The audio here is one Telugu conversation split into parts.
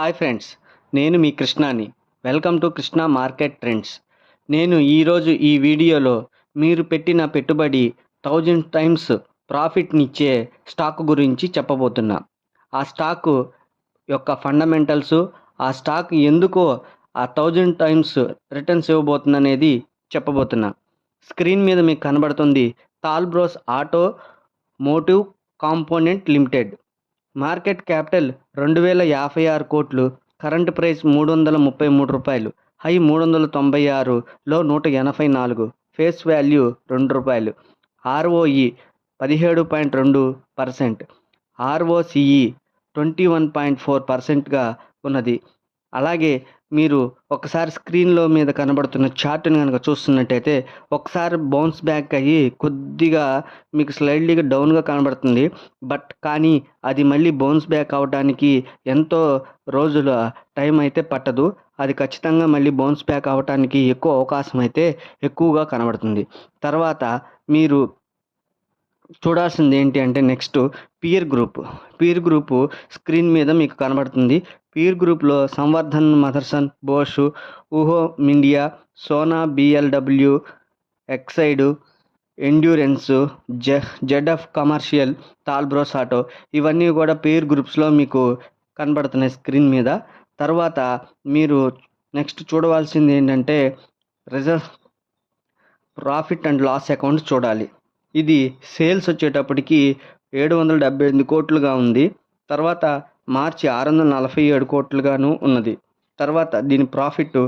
హాయ్ ఫ్రెండ్స్ నేను మీ కృష్ణాని. Welcome to Krishna market trends. నేను ఈరోజు ఈ వీడియోలో మీరు పెట్టిన పెట్టుబడి థౌజండ్ టైమ్స్ ప్రాఫిట్నిచ్చే స్టాక్ గురించి చెప్పబోతున్నా. ఆ స్టాక్ యొక్క ఫండమెంటల్స్ ఆ స్టాక్ ఎందుకో ఆ థౌజండ్ టైమ్స్ రిటర్న్స్ ఇవ్వబోతుంది అనేది చెప్పబోతున్నా. స్క్రీన్ మీద మీకు కనబడుతుంది Talbros automotive component limited. Market capital రెండు వేల యాభై ఆరు కోట్లు కరెంట్ ప్రైస్ మూడు వందల ముప్పై మూడు రూపాయలు హై మూడు వందల తొంభై ఆరులో నూట ఎనభై నాలుగు ఫేస్ వాల్యూ రెండు రూపాయలు ఆర్ఓఈ పదిహేడు పాయింట్ రెండు percent ROCE twenty one point four పర్సెంట్గా ఉన్నది. అలాగే మీరు ఒకసారి స్క్రీన్లో మీద కనబడుతున్న చార్ట్ని కనుక చూస్తున్నట్టయితే ఒకసారి బౌన్స్ బ్యాక్ అయ్యి కొద్దిగా మీకు స్లైడ్లీగా డౌన్గా కనబడుతుంది. బట్ కానీ అది మళ్ళీ బౌన్స్ బ్యాక్ అవడానికి ఎంతో రోజుల టైం అయితే పట్టదు. అది ఖచ్చితంగా మళ్ళీ బౌన్స్ బ్యాక్ అవడానికి ఎక్కువ అవకాశం అయితే ఎక్కువగా కనబడుతుంది. తర్వాత మీరు చూడాల్సింది ఏంటి అంటే next peer group. Peer group screen మీద మీకు కనబడుతుంది. పీర్ గ్రూప్లో సంవర్ధన్ మదర్సన్ బోషు ఊహో మిండియా Sona BLW Exide Endurance J ZF commercial Talbros auto ఇవన్నీ కూడా పేర్ గ్రూప్స్లో మీకు కనబడుతున్నాయి స్క్రీన్ మీద. తర్వాత మీరు నెక్స్ట్ చూడవలసింది ఏంటంటే result profit and loss account చూడాలి. ఇది సేల్స్ వచ్చేటప్పటికి ఏడు వందల డెబ్బై ఎనిమిది కోట్లుగా ఉంది. తర్వాత మార్చి ఆరు వందల నలభై ఏడు కోట్లుగాను ఉన్నది. తర్వాత దీని ప్రాఫిట్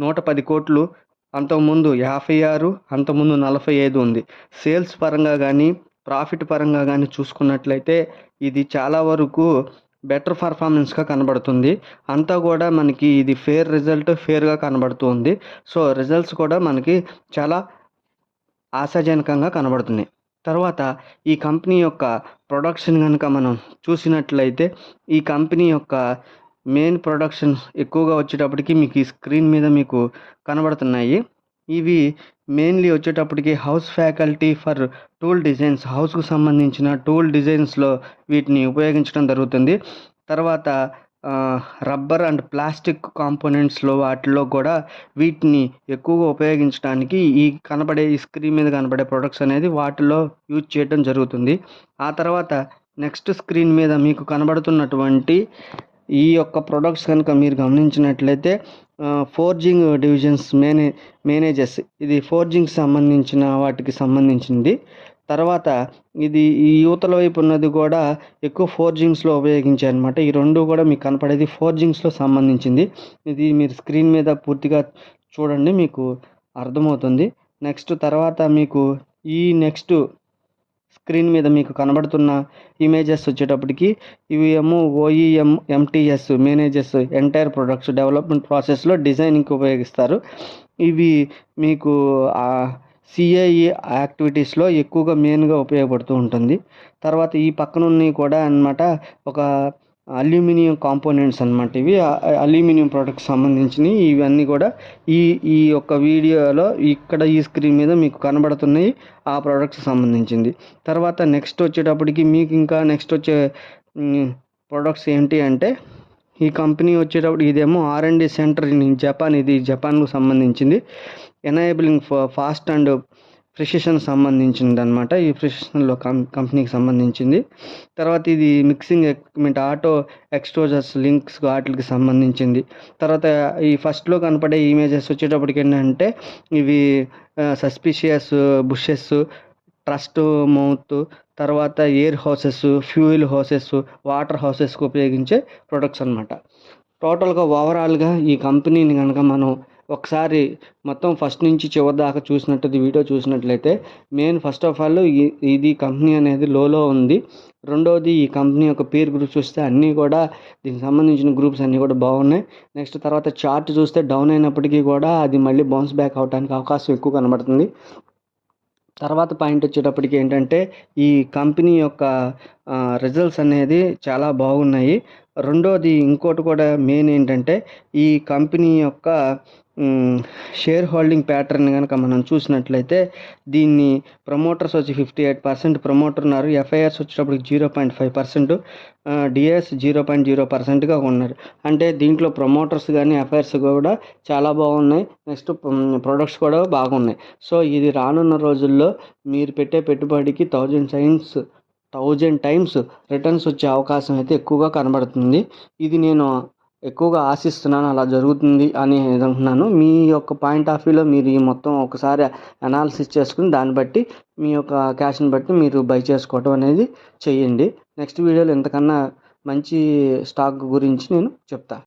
నూట పది కోట్లు అంతకుముందు యాభై ఆరు అంతకుముందు నలభై ఐదు ఉంది. సేల్స్ పరంగా కానీ ప్రాఫిట్ పరంగా కానీ చూసుకున్నట్లయితే ఇది చాలా వరకు బెటర్ పర్ఫార్మెన్స్గా కనబడుతుంది. అంతా కూడా మనకి ఇది ఫేర్ రిజల్ట్ ఫేర్గా కనబడుతుంది. సో రిజల్ట్స్ కూడా మనకి చాలా ఆశాజనకంగా కనబడుతున్నాయి. తర్వాత ఈ కంపెనీ యొక్క ప్రొడక్షన్ కనుక మనం చూసినట్లయితే ఈ కంపెనీ యొక్క మెయిన్ ప్రొడక్షన్ ఎక్కువగా వచ్చేటప్పటికి మీకు ఈ స్క్రీన్ మీద మీకు కనబడుతున్నాయి. ఇవి మెయిన్లీ వచ్చేటప్పటికి house faculty for tool designs హౌస్కు సంబంధించిన టూల్ డిజైన్స్లో వీటిని ఉపయోగించడం జరుగుతుంది. తర్వాత రబ్బర్ అండ్ ప్లాస్టిక్ కాంపోనెంట్స్లో వాటిలో కూడా వీటిని ఎక్కువగా ఉపయోగించడానికి ఈ కనబడే ఈ స్క్రీన్ మీద కనబడే ప్రొడక్ట్స్ అనేది వాటిలో యూజ్ చేయడం జరుగుతుంది. ఆ తర్వాత నెక్స్ట్ స్క్రీన్ మీద మీకు కనబడుతున్నటువంటి ఈ యొక్క ప్రొడక్ట్స్ కనుక మీరు గమనించినట్లయితే ఫోర్జింగ్ డివిజన్స్ మేనే మేనేజర్స్. ఇది ఫోర్జింగ్కి సంబంధించిన వాటికి సంబంధించింది. తర్వాత ఇది ఈ యువతల వైపు ఉన్నది కూడా ఎక్కువ ఫోర్జింగ్స్లో ఉపయోగించాయి అనమాట ఈ రెండు కూడా మీకు కనపడేది ఫోర్జింగ్స్లో సంబంధించింది. ఇది మీరు స్క్రీన్ మీద పూర్తిగా చూడండి మీకు అర్థమవుతుంది. నెక్స్ట్ తర్వాత మీకు ఈ నెక్స్ట్ స్క్రీన్ మీద మీకు కనబడుతున్న ఇమేజెస్ వచ్చేటప్పటికి ఇవి ఏమో OEM MTS manages entire products development ప్రాసెస్లో డిజైనింగ్కి ఉపయోగిస్తారు. ఇవి మీకు సిఐఈ యాక్టివిటీస్లో ఎక్కువగా మెయిన్గా ఉపయోగపడుతూ ఉంటుంది. తర్వాత ఈ పక్కనున్నవి కూడా అనమాట ఒక అల్యూమినియం కాంపోనెంట్స్ అనమాట ఇవి. అల్యూమినియం ప్రోడక్ట్స్ సంబంధించినవి. ఇవన్నీ కూడా ఈ ఈ యొక్క వీడియోలో ఇక్కడ ఈ స్క్రీన్ మీద మీకు కనబడుతున్నాయి. ఆ ప్రోడక్ట్స్ సంబంధించింది. తర్వాత నెక్స్ట్ వచ్చేటప్పటికి మీకు ఇంకా నెక్స్ట్ వచ్చే ప్రోడక్ట్స్ ఏంటి అంటే ఈ కంపెనీ వచ్చేటప్పుడు ఇదేమో R and D centre in Japan ఇది జపాన్కు సంబంధించింది. ఎనైబులింగ్ ఫాస్ట్ అండ్ ప్రిసిషన్ సంబంధించింది అనమాట ఈ ప్రిసిషన్లో కం కంపెనీకి సంబంధించింది. తర్వాత ఇది mixing equipment auto extruders links వాటికి సంబంధించింది. తర్వాత ఈ ఫస్ట్లో కనపడే ఇమేజెస్ వచ్చేటప్పటికి ఏంటంటే ఇవి సస్పిషియస్ బుషెస్ ట్రస్ట్ మౌత్ తర్వాత air hoses fuel hoses water హౌసెస్కి ఉపయోగించే ప్రొడక్ట్స్ అనమాట టోటల్గా ఓవరాల్గా ఈ కంపెనీని కనుక మనం ఒకసారి మొత్తం ఫస్ట్ నుంచి చివరి దాకా చూసినట్టు వీడియో చూసినట్లయితే మెయిన్ ఫస్ట్ ఆఫ్ ఆల్ ఇది కంపెనీ అనేది లోలో ఉంది. రెండవది ఈ కంపెనీ యొక్క పేరు గ్రూప్ చూస్తే అన్నీ కూడా దీనికి సంబంధించిన గ్రూప్స్ అన్నీ కూడా బాగున్నాయి. నెక్స్ట్ తర్వాత చార్ట్ చూస్తే డౌన్ అయినప్పటికీ కూడా అది మళ్ళీ బౌన్స్ బ్యాక్ అవడానికి అవకాశం ఎక్కువ కనబడుతుంది. తర్వాత పాయింట్ వచ్చేటప్పటికి ఏంటంటే ఈ కంపెనీ యొక్క రిజల్ట్స్ అనేది చాలా బాగున్నాయి. రెండోది ఇంకోటి కూడా మెయిన్ ఏంటంటే ఈ కంపెనీ యొక్క షేర్ హోల్డింగ్ ప్యాటర్న్ కనుక మనం చూసినట్లయితే దీన్ని ప్రమోటర్స్ వచ్చి ఫిఫ్టీ ఎయిట్ పర్సెంట్ ప్రమోటర్ ఉన్నారు. ఎఫ్ఐఆర్స్ వచ్చేటప్పటికి zero point five percent DIIs zero point zero పర్సెంట్గా ఉన్నారు. అంటే దీంట్లో ప్రమోటర్స్ కానీ ఎఫ్ఐఆర్స్ కూడా చాలా బాగున్నాయి. నెక్స్ట్ ప్రొడక్ట్స్ కూడా బాగున్నాయి. సో ఇది రానున్న రోజుల్లో మీరు పెట్టే పెట్టుబడికి thousand signs thousand times returns వచ్చే అవకాశం అయితే ఎక్కువగా కనబడుతుంది. ఇది నేను ఎక్కువగా ఆశిస్తున్నాను అలా జరుగుతుంది అని అనుకుంటున్నాను. మీ యొక్క పాయింట్ ఆఫ్ వ్యూలో మీరు ఈ మొత్తం ఒకసారి అనాలిసిస్ చేసుకుని దాన్ని బట్టి మీ యొక్క క్యాష్ని బట్టి మీరు బై చేసుకోవటం అనేది చేయండి. నెక్స్ట్ వీడియోలో ఇంతకన్నా మంచి స్టాక్ గురించి నేను చెప్తాను